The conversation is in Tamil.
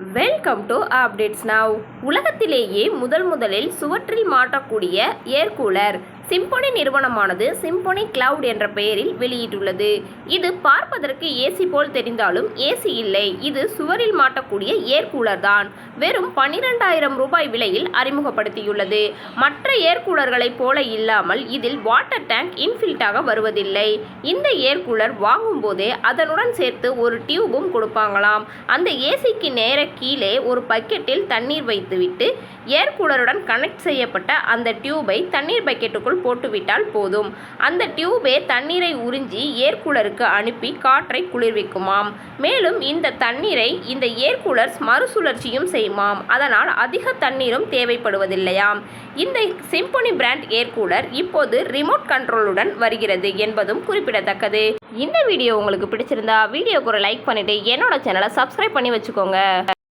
வெல்கம் டு அப்டேட்ஸ் நவ் உலகத்திலேயே முதல் முதலில் சுவற்றில் மாற்றக்கூடிய ஏர் கூலர் சிம்பொனி நிறுவனமானது சிம்பொனி கிளவுட் என்ற பெயரில் வெளியிட்டுள்ளது. இது பார்ப்பதற்கு ஏசி போல் தெரிந்தாலும் ஏசி இல்லை. இது சுவரில் மாட்டக்கூடிய ஏர் கூலர் தான். வெறும் பன்னிரெண்டாயிரம் ரூபாய் விலையில் அறிமுகப்படுத்தியுள்ளது. மற்ற ஏர் கூலர்களைப் போல இல்லாமல் இதில் வாட்டர் டேங்க் இன்ஃபில்டாக வருவதில்லை. இந்த ஏர் கூலர் வாங்கும் போதே அதனுடன் சேர்த்து ஒரு டியூபும் கொடுப்பாங்களாம். அந்த ஏசிக்கு நேர கீழே ஒரு பக்கெட்டில் தண்ணீர் வைத்துவிட்டு ஏர் கூலருடன் கனெக்ட் செய்யப்பட்ட அந்த டியூபை தண்ணீர் பக்கெட்டுக்குள் போட்டுவிட்டால் போதும். அந்த டியூபே தண்ணீரை உறிஞ்சி ஏர்கூலருக்கு அனுப்பி காற்றை குளிர்விக்குமாம். மேலும் இந்த தண்ணீரை இந்த ஏர்கூலர்ஸ் மறுசுழற்சியும் செய்யுமாம். அதனால் அதிக தண்ணீரும் தேவைப்படுவதில்லையாம். இந்த சிம்பொனி பிராண்ட் ஏர்கூலர் இப்போது ரிமோட் கண்ட்ரோலுடன் வருகிறது என்பதும் குறிப்பிடத்தக்கது. இந்த வீடியோ உங்களுக்கு பிடிச்சிருந்தா வீடியோக்கு ஒரு லைக் பண்ணிட்டு என்னோட சேனலை சப்ஸ்கிரைப் பண்ணி வச்சுக்கோங்க.